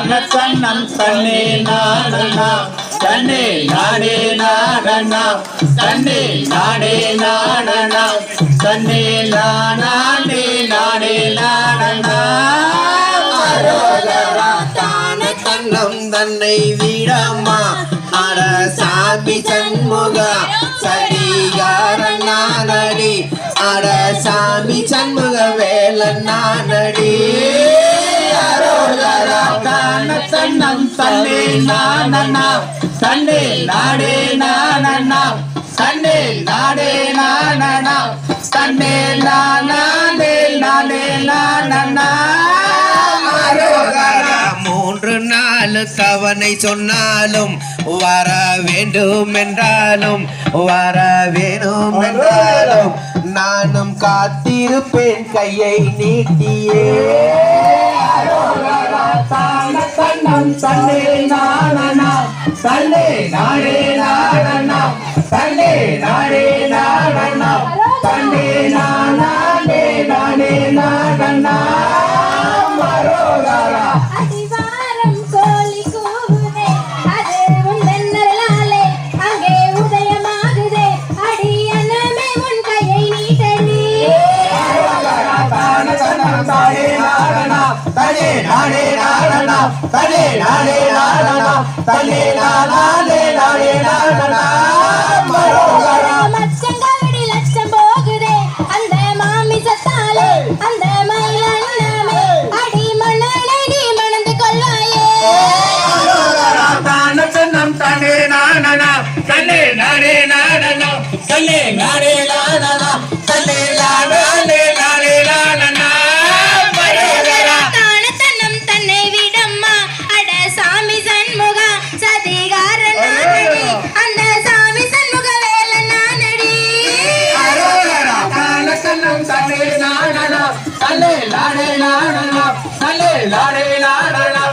தான தன்னம் தன்னே நாடனா தன்னே நாடே நாடனா தன்னே நாடே நாடனா தன்னே நாடே நாடே நாடனா தன்னம் தன்னை விடம்மா அட சாமி சண்முகா சடிகாரன் நானடி அட சாமி சண்முக வேலன் நானடி தன்னம் தன்னே நானண்ணா தன்னே நாடே நானண்ணா தன்னே நாடே நானண்ணா தன்னே நானே நானே நானண்ணா அரோகரா மூன்று நாலு. தவணை சொன்னாலும் வர வேண்டும் என்றாலும் வர வேணும் என்றாலும் நானும் காத்திருப்பேன் கையை நீட்டியே. தான தன்னம் தன்னே நாடனா தன்னே நாடே நாடனா தன்னே நாடே நாடனா தன்னே நாடனா அடி மணலை நீ மணந்து கொள்வாயே தான தன்னம் தனே நாடனா தன்னே நானே நாடனா தன்னே நானே தன்னே நாடனா தன்னே நாடே நாடனா லாடே நாடே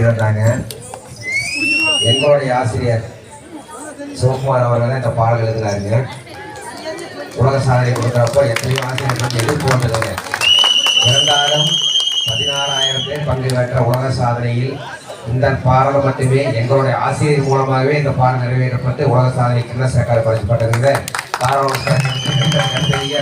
இருந்தாங்க எங்களுடைய ஆசிரியர் சிவகுமார் அவர்கள் இந்த பாடல் எழுதுனாருங்க உலக சாதனை கொடுக்குறப்போ எத்தனையோ ஆசிரியர்கள் எதிர்ப்பு வந்ததுங்க இருந்தாலும் பதினாறாயிரம் பேர் பங்கு பெற்ற உலக சாதனையில் இந்த பாடல் மட்டுமே எங்களுடைய ஆசிரியர் மூலமாகவே இந்த பாடல் நிறைவேற்றப்பட்டு உலக சாதனைக்கு என்ன சேர்க்காது படைக்கப்பட்டிருந்த காரணம் பெரிய